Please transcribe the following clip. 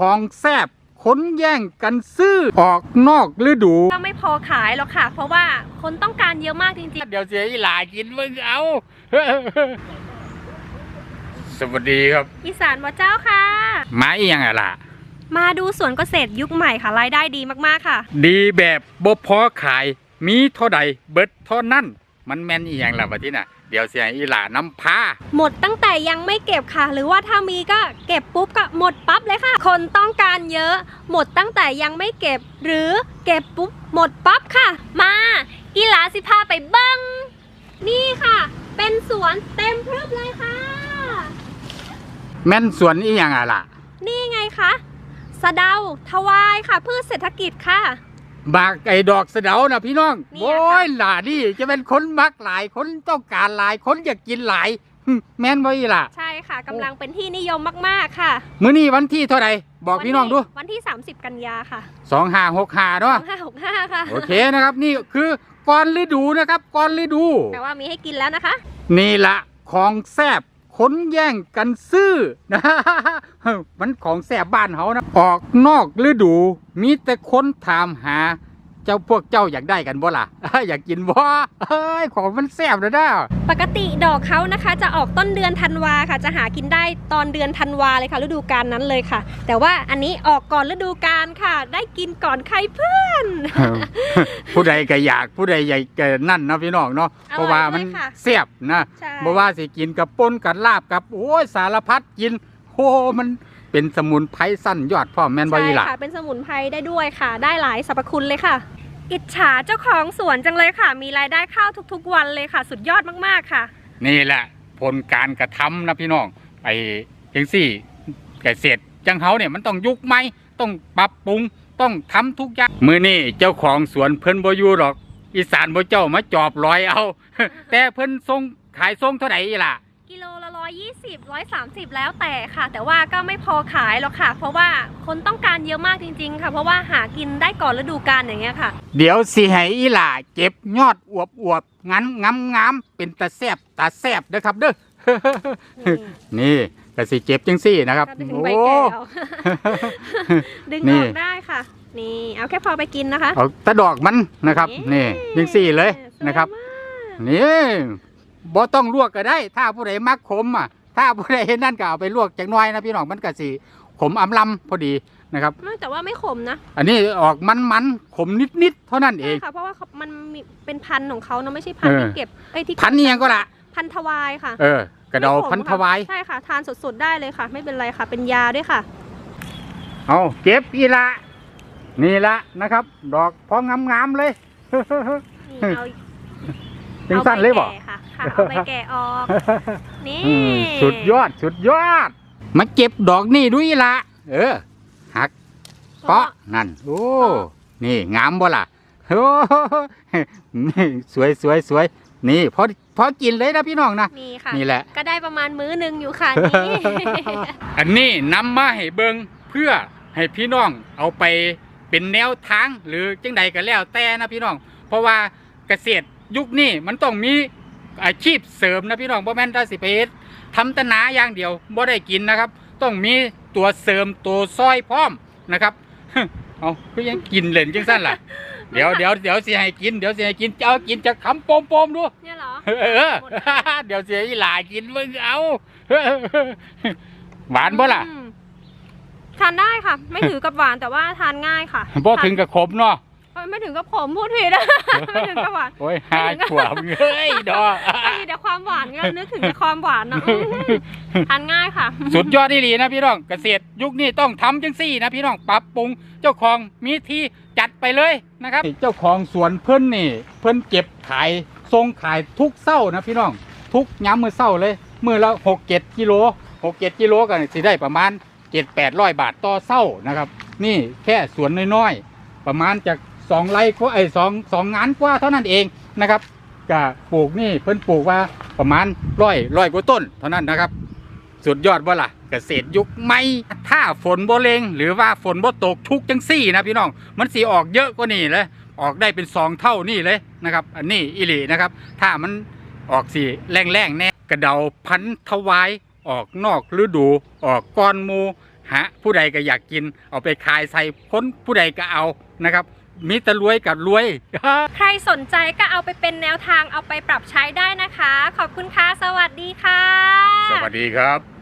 ของแซบคนแย่งกันซื้อออกนอกฤดู ก็ไม่พอขายหรอกค่ะ เพราะว่าคนต้องการเยอะมากจริง เดี๋ยวเสียอีหลากินมึงเอา สวัสดีครับ ๆ อีสานว่าเจ้าค่ะ มาอีหยังอะล่ะ มาดูสวนเกษตรยุคใหม่ค่ะรายได้ดีมากๆค่ะ ดีแบบบ่พอขาย มีเท่าใดเบิดเท่านั้น มันแม่นอีหยังล่ะบัดนี้น่ะเดี๋ยวเสียอีหลานำพาหมดตั้งแต่ยังไม่เก็บค่ะ หรือว่าถ้ามีก็เก็บปุ๊บก็หมดปั๊บเลยค่ะ คนต้องการเยอะ หมดตั้งแต่ยังไม่เก็บ หรือเก็บปุ๊บหมดปั๊บค่ะ มาอีหลาสิพาไปเบิ้งนี่ค่ะ เป็นสวนเต็มพรึบเลยค่ะ แม่นสวนอีหยังอะล่ะ นี่ไงคะสะเดาทวายค่ะพืชเศรษฐกิจค่ะ บากไอ้ดอกสะเดานะพี่น้องเนี่ยโอ้ยหล่านี่จะเป็นคนมักหลายคนต้องการหลายคนอยากกินหลายหึแม่นบ่อีหล่ะใช่ค่ะกำลังเป็นที่นิยมมากๆค่ะมื้อนี้วันที่เท่าไหร่บอกพี่น้องดูวันที่30 กันยาค่ะ2565เนาะ2565ค่ะ โอเคนะครับ นี่คือก่อนฤดูนะครับก่อนฤดู แต่ว่ามีให้กินแล้วนะคะ นี่ละของแซบ คนแย่งกันซื้อนะมันของแสบบ้านเขานะ ออกนอกฤดู มีแต่คนถามหา เจ้าพวกเจ้าอยากได้กันบ่ล่ะ อยากกินบ่เอ้ยของมันแซบนะด้าปกติดอกเขานะคะจะออกต้นเดือนธันวาค่ะ จะหากินได้ตอนเดือนธันวาเลยค่ะ ฤดูกาลนั้นเลยค่ะ แต่ว่าอันนี้ออกก่อนฤดูกาลค่ะ ได้กินก่อนใครเพื่อน ผู้ใดก็อยากผู้ใดอยากก็นั่นเนาะพี่น้องเนาะอร่อยเพราะว่ามันด้วยค่ะแซ่บนะใช่ บ่ว่าสิกินกับป่นกับลาบกับโอ้ยสารพัดกินโอ้มัน เป็นสมุนไพรสั้นยอดพ่อแม่นบ่ใช่อีหล่ะค่ะ เป็นสมุนไพรได้ด้วยค่ะ ได้หลายสรรพคุณเลยค่ะ อิจฉาเจ้าของสวนจังเลยค่ะ มีรายได้เข้าทุกๆวันเลยค่ะ สุดยอดมากๆค่ะ นี่แหละผลการกระทำนะพี่น้องไปจังสี่เกษตรจังเขาเนี่ยมันต้องยุคใหม่ต้องปรับปรุงต้องทำทุกอย่างมือนี่เจ้าของสวนเพิ่นบ่อยู่หรอก อีสานบ่เจ้ามาจอบลอยเอา แต่เพิ่นส่งขายส่งเท่าไหร่อีล่ะ กิโล ละร้อยยี่สิบร้อยสามสิบแล้วแต่ค่ะ แต่ว่าก็ไม่พอขายหรอกค่ะ เพราะว่าคนต้องการเยอะมากจริง ๆ ค่ะ เพราะว่าหากินได้ก่อนฤดูกาลอย่างเงี้ยค่ะ เดี๋ยวสิให้อีหล่าเก็บยอดอวบอวบๆงั้นงามงามๆเป็นตาแซบตาแซบเด้อครับเด้อ นี่นี่ก็สิเจ็บจังสี่นะครับก็ดึงโอ้ใบแก้ว ดึงนี่ออกได้ค่ะ นี่เอาแค่พอไปกินนะคะ เอาแตะดอกมันนะครับ นี่จังสี่เลยนะครับ สวยมากนี่ บ่ต้องลวกก็ได้ ถ้าผู้ใดมักขมอะ ถ้าผู้ใดเห็นนั่นก็เอาไปลวกจักหน้อยนะพี่น้องมันก็สิขมอำลำพอดีนะครับ ไม่แต่ว่าไม่ขมนะอันนี้ออกมันมันๆขมนิดนิดๆเท่านั้นเองใช่ค่ะเพราะว่าเขามันมีเป็นพันธุ์ของเขาเนอะไม่ใช่พันธุ์เออ ที่เก็บเอ้ยที่พันนี่ยังก็ละพันธุ์ทวายค่ะเออกระเดาไม่ขมพันธวาย ค่ะใช่ค่ะ ทานสดๆได้เลยค่ะ ไม่เป็นไรค่ะ เป็นยาด้วยค่ะ เอาเก็บอีละนี่ละนะครับ ดอกพองามๆเลย นี่เอาจังสั้นเลยบ่ อาใบแก่ ค่ะค่ะเอาใบแก่ออก นี่อืมสุดยอดสุดยอด มาเก็บดอกนี่ด้วยละเออ หักเปาะนั่น โอ้ นี่งามบ่ล่ะโอ้นี่สวยสวยสวยนี่พอพอกินเลยนะพี่น้องนะ นี่ค่ะ นี่แหละ ก็ได้ประมาณมื้อหนึงอยู่ค่ะนี่ อันนี้นำมาให้เบิงเพื่อให้พี่น้องเอาไปเป็นแนวทางหรือจังใดก็แล้วแต่นะพี่น้อง เพราะว่าเกษตรยุคนี้มันต้องมี อาชีพเสริมนะพี่น้องบ่แม่นแตาสิไปเฮ็ดทำแตนาอย่างเดียวบ่ได้กินนะครับ ต้องมีตัวเสริมตัวซอยพร้อมนะครับ เอาคือยังกินเล่นจังสั้นล่ะ เดี๋ยวเดี๋ยวเดี๋ยวสิให้กินเดี๋ยวสิให้กินเอากินจากคำโปมๆดู เนี่ยเหรอ เออ เดี๋ยวเสียอีหลากินมึงเอาหวานบ่ล่ะอืมทานได้ค่ะ ไม่ถือกับหวานแต่ว่าทานง่ายค่ะบ่ถึงกับขมเนาะ เอ้ยไม่ถึงกับผมพูดผิดนะ ไม่ถึงกับหวานโอ้ยหาขวบเฮ้ยดอกมีแต่ความหวานไงนึกถึงแต่ความหวานนะอื้อหือทานง่ายค่ะ สุดยอดดีดีนะพี่น้องเกษตรยุคนี้ต้องทำจังซี่นะพี่น้องปรับปรุงเจ้าของมีที่จัดไปเลยนะครับ เจ้าของสวนเพิ่นนี่ เพิ่นเก็บขายทรงขายทุกเศร้านะพี่น้อง ทุกย้ำมือเศร้าเลยมือละหกเจ็ดกิโลหกเจ็ดกิโลกันสิได้ประมาณเจ็ดแปดร้อยบาทต่อเศร้านะครับ นี่แค่สวนน้อยๆประมาณจาก สองไร่ก็ไอ้สองสองงานกว่าเท่านั้นเองนะครับก็ปลูกนี่เพิ่นปลูกว่าประมาณร้อยร้อยกว่าต้น เท่านั้นนะครับสุดยอดว่าล่ะเกษตรยุคใหม่ถ้าฝนบ่เลงหรือว่าฝนบ่ตกชุกจังซี่นะพี่น้องมันสีออกเยอะกว่านี่เลยออกได้เป็นสองเท่านี่เลยนะครับ อันนี้อิลีนะครับ ถ้ามันออกสีแรงๆแน่กระเดาพันธวายออกนอกฤดูออกก้อนมูหหาผู้ใดก็อยากกิน เอาไปขายใส่พ้นผู้ใดก็เอานะครับ มีแต่รวยกับรวย ใครสนใจก็เอาไปเป็นแนวทางเอาไปปรับใช้ได้นะคะ ขอบคุณค่ะ สวัสดีค่ะ สวัสดีครับ